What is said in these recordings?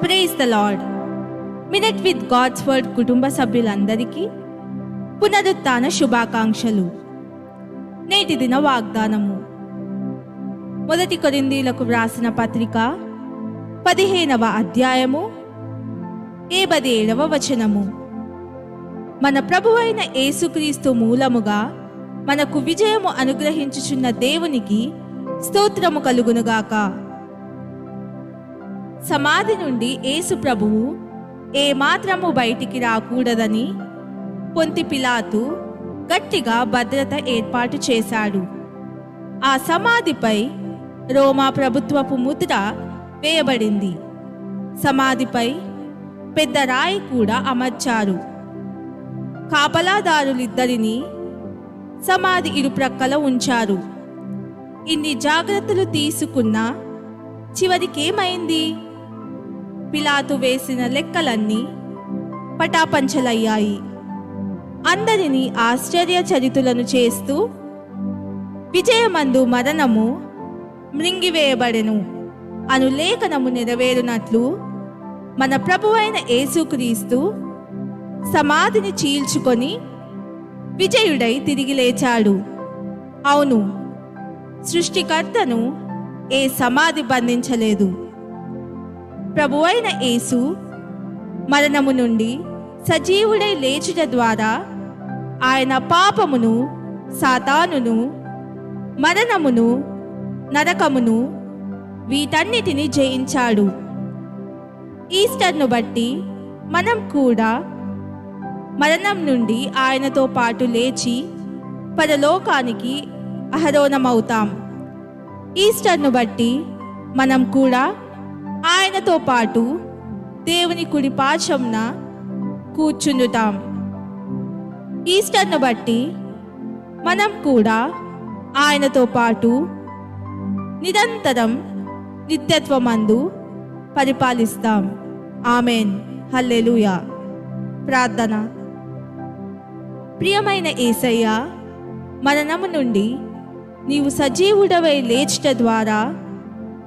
Praise the lord minute with God's word కుటుంబ సభ్యులందరికీ పునరుత్థాన శుభాకాంక్షలు నేటి దిన వాగ్దానము మొదటి కొరిందీలకు వ్రాసిన పత్రిక పదిహేనవ అధ్యాయము ఏడవ వచనము మన ప్రభువైన యేసుక్రీస్తు మూలముగా మనకు విజయము అనుగ్రహించుచున్న దేవునికి స్తోత్రము కలుగునుగాక సమాధి నుండి యేసు ప్రభువు ఏమాత్రము బయటికి రాకూడదని? పొంతి పిలాతు గట్టిగా భద్రత ఏర్పాటు చేశాడు. ఆ సమాధిపై రోమా ప్రభుత్వపు ముద్ర వేయబడింది. సమాధిపై పెద్ద రాయి కూడా అమర్చారు. కాపలాదారులిద్దరిని సమాధి ఇరుప్రక్కల ఉంచారు. ఇన్ని జాగ్రత్తలు తీసుకున్నా చివరికేమైంది? పిలాతు వేసిన లెక్కలన్నీ పటాపంచలయ్యాయి. అందరినీ ఆశ్చర్యచరితులను చేస్తూ విజయమందు మరణము మృంగివేయబడెను అను లేఖనము నెరవేరునట్లు మన ప్రభువైన యేసుక్రీస్తు సమాధిని చీల్చుకొని విజయుడై తిరిగి లేచాడు. అవును సృష్టికర్తను ఏ సమాధి బంధించలేదు. ప్రభువైన యేసు మరణము నుండి సజీవుడై లేచుట ద్వారా ఆయన పాపమును సాతానును మరణమును నరకమును వీటన్నిటిని జయించాడు. ఈస్టర్ను బట్టి మనం కూడా మరణం నుండి ఆయనతో పాటు లేచి పరలోకానికి అహరోణమవుతాం ఈస్టర్ను బట్టి మనం కూడా ఆయనతో పాటు దేవుని కుడి పార్శ్వంన కూర్చుండుతాం ఈస్టర్ను బట్టి మనం కూడా ఆయనతో పాటు నిరంతరం నిత్యత్వమందు పరిపాలిస్తాం. ఆమెన్. హల్లెలూయా. ప్రార్థన. ప్రియమైన ఏసయ్య మరణము నుండి నీవు సజీవుడవై లేచట ద్వారా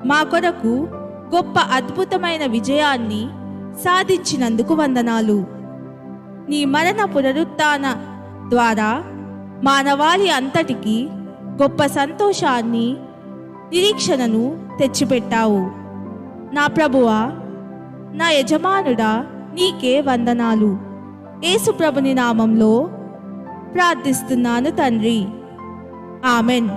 మా కొరకు గొప్ప అద్భుతమైన విజయాన్ని సాధించినందుకు వందనాలు. నీ మరణ పునరుత్న ద్వారా మానవాళి అంతటికి గొప్ప సంతోషాన్ని నిరీక్షణను తెచ్చిపెట్టావు. నా ప్రభువా నా యజమానుడా నీకే వందనాలు. యేసుప్రభుని నామంలో ప్రార్థిస్తున్నాను తండ్రి. ఆమెన్.